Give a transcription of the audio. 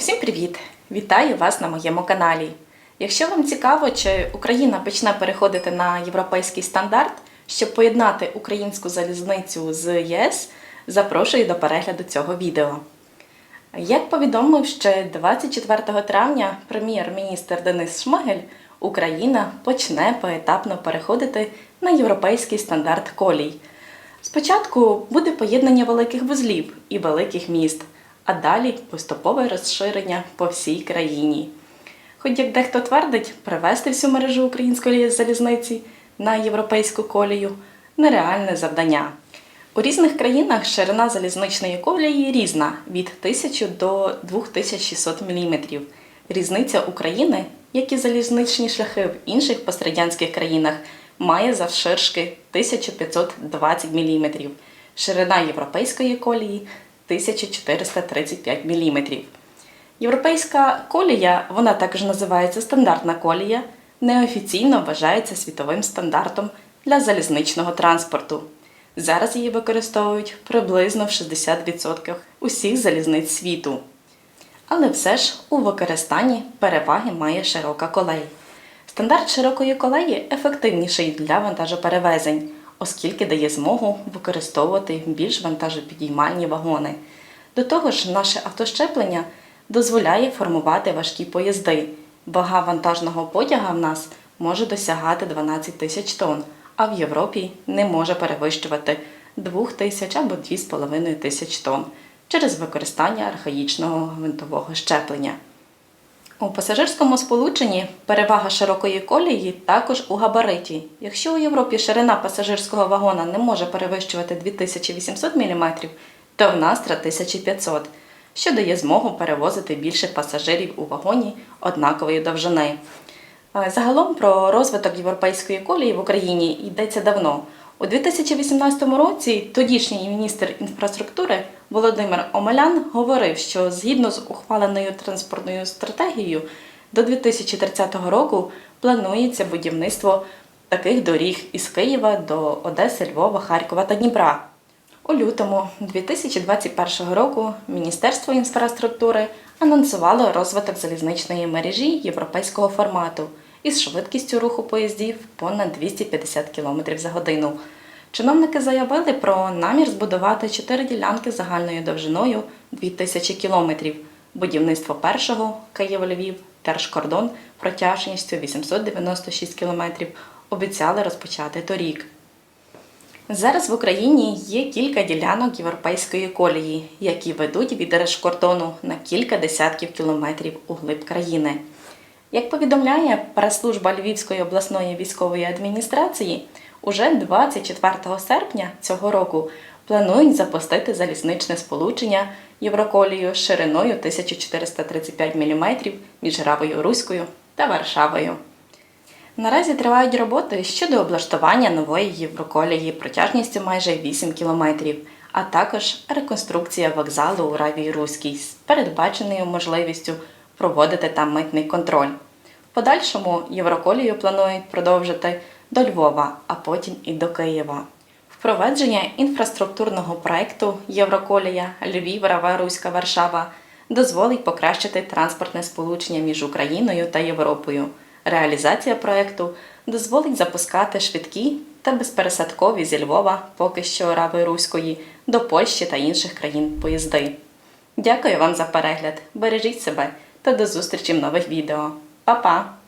Усім привіт! Вітаю вас на моєму каналі. Якщо вам цікаво, чи Україна почне переходити на європейський стандарт, щоб поєднати українську залізницю з ЄС, запрошую до перегляду цього відео. Як повідомив ще 24 травня прем'єр-міністр Денис Шмигель, Україна почне поетапно переходити на європейський стандарт колій. Спочатку буде поєднання великих вузлів і великих міст, а далі поступове розширення по всій країні. Хоч як дехто твердить, привести всю мережу української залізниці на європейську колію нереальне завдання. У різних країнах ширина залізничної колії різна від 1000 до 2600 мм. Різниця України, як і залізничні шляхи в інших пострадянських країнах, має завширшки 1520 мм. Ширина європейської колії 1435 мм. Європейська колія, вона також називається стандартна колія, неофіційно вважається світовим стандартом для залізничного транспорту. Зараз її використовують приблизно в 60% усіх залізниць світу. Але все ж у використанні переваги має широка колей. Стандарт широкої колеї ефективніший для вантажоперевезень, оскільки дає змогу використовувати більш вантажопідіймальні вагони. До того ж, наше автощеплення дозволяє формувати важкі поїзди. Вага вантажного потяга в нас може досягати 12 тисяч тонн, а в Європі не може перевищувати 2 тисяч або 2,5 тисяч тонн через використання архаїчного гвинтового щеплення. У пасажирському сполученні перевага широкої колії також у габариті. Якщо у Європі ширина пасажирського вагона не може перевищувати 2800 мм, то в нас 3500, що дає змогу перевозити більше пасажирів у вагоні однакової довжини. Е, Загалом про розвиток європейської колії в Україні йдеться давно. У 2018 році тодішній міністр інфраструктури Володимир Омелян говорив, що згідно з ухваленою транспортною стратегією до 2030 року планується будівництво таких доріг із Києва до Одеси, Львова, Харкова та Дніпра. У лютому 2021 року Міністерство інфраструктури анонсувало розвиток залізничної мережі європейського формату із швидкістю руху поїздів понад 250 км за годину. Чиновники заявили про намір збудувати чотири ділянки загальною довжиною 2000 км. Будівництво першого Київ-Львів, Держкордон протяжністю 896 км обіцяли розпочати торік. Зараз в Україні є кілька ділянок європейської колії, які ведуть від держкордону на кілька десятків кілометрів у глиб країни. Як повідомляє прес-служба Львівської обласної військової адміністрації, уже 24 серпня цього року планують запустити залізничне сполучення Євроколію шириною 1435 мм між Равою Руською та Варшавою. Наразі тривають роботи щодо облаштування нової Євроколії протяжністю майже 8 кілометрів, а також реконструкція вокзалу у Равії Руській з передбаченою можливістю проводити там митний контроль. В подальшому Євроколію планують продовжити до Львова, а потім і до Києва. Впровадження інфраструктурного проекту Євроколія Львів, Рава, Руська, Варшава дозволить покращити транспортне сполучення між Україною та Європою. Реалізація проекту дозволить запускати швидкі та безпересадкові зі Львова, поки що Рави Руської, до Польщі та інших країн поїзди. Дякую вам за перегляд. Бережіть себе та до зустрічі в нових відео. Па-па!